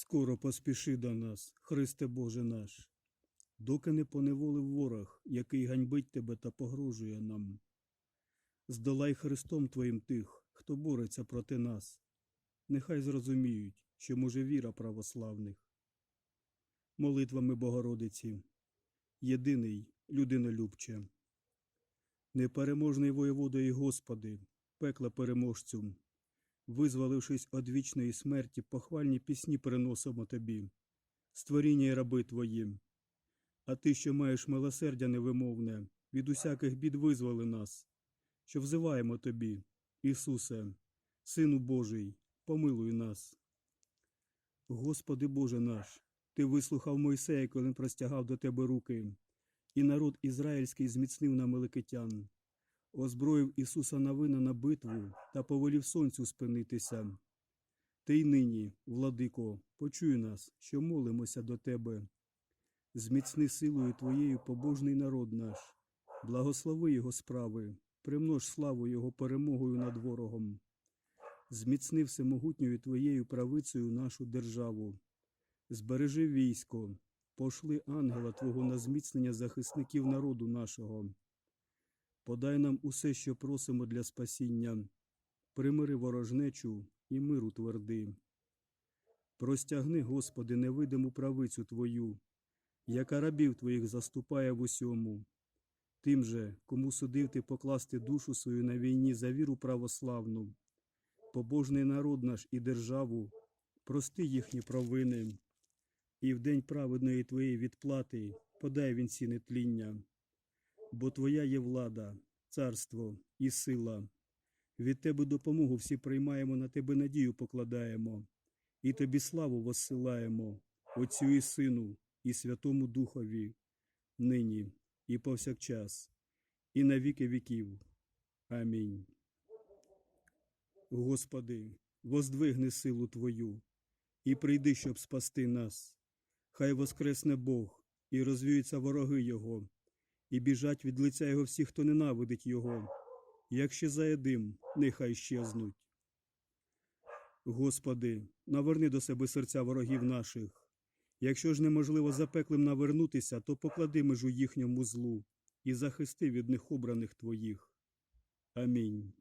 Скоро поспіши до нас, Христе Боже наш, доки не поневолив ворог, який ганьбить тебе та погрожує нам. Здолай Христом Твоїм тих, хто бореться проти нас. Нехай зрозуміють, що може віра православних. Молитвами Богородиці, єдиний людинолюбче. Непереможний воєводо і Господи, пекла переможцю, визволившись од вічної смерті, похвальні пісні переносимо тобі, створіння й раби твої. А ти, що маєш милосердя невимовне, від усяких бід визволи нас, що взиваємо тобі, Ісусе, Сину Божий, помилуй нас. Господи Боже наш, Ти вислухав Мойсея, коли простягав до тебе руки, і народ ізраїльський зміцнив на меликитян озброїв Ісуса Навина на битву та повелів сонцю спинитися. Ти й нині, владико, почуй нас, що молимося до Тебе. Зміцни силою Твоєю побожний народ наш, благослови Його справи, примнож славу Його перемогою над ворогом. Зміцни всемогутньою Твоєю правицею нашу державу. Збережи військо, пошли ангела Твого на зміцнення захисників народу нашого. Подай нам усе, що просимо для спасіння, примири ворожнечу і миру тверди. Простягни, Господи, невидиму правицю Твою, яка рабів Твоїх заступає в усьому. Тим же, кому судив ти покласти душу свою на війні за віру православну, побожний народ наш і державу, прости їхні провини, і в день праведної Твоєї відплати подай він ці нетління бо Твоя є влада, царство і сила. Від Тебе допомогу всі приймаємо, на Тебе надію покладаємо, і Тобі славу воссилаємо, Отцю і Сину, і Святому Духові, нині і повсякчас, і на віки віків. Амінь. Господи, воздвигни силу Твою, і прийди, щоб спасти нас. Хай воскресне Бог, і розвіються вороги Його і біжать від лиця його всі, хто ненавидить його. Як ще заєдим, нехай щезнуть. Господи, наверни до себе серця ворогів наших. Якщо ж неможливо запеклим навернутися, то поклади межу їхньому злу і захисти від них обраних Твоїх. Амінь.